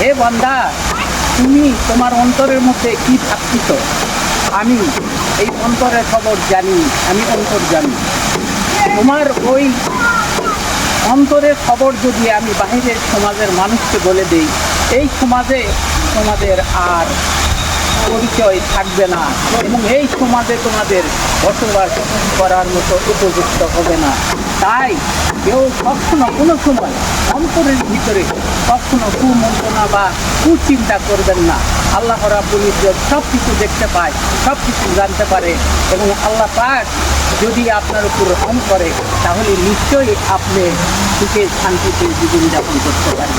হে তুমি তোমার অন্তরের মধ্যে কি ভাবছিস? আমি এই অন্তরের খবর জানি, আমি অন্তর জানি। তোমার ওই অন্তরের খবর যদি আমি বাহিরের সমাজের মানুষকে বলে দেই, এই সমাজে তোমাদের আর পরিচয় থাকবে না এবং এই সমাজে তোমাদের বসবাস করার মতো উপযুক্ত হবে না। তাই কেউ কখনো কোনো সময় অন্তরের ভিতরে কখনো কুমন্ত্রণা বা কুচিন্তা করবেন না। আল্লাহ রাব্বুল ইজ্জত সব কিছু দেখতে পায় সব কিছু জানতে পারে এবং আল্লাহ পাক যদি আপনার উপর রহম করে, তাহলে নিশ্চয়ই আপনি সুখে শান্তিতে জীবনযাপন করতে পারেন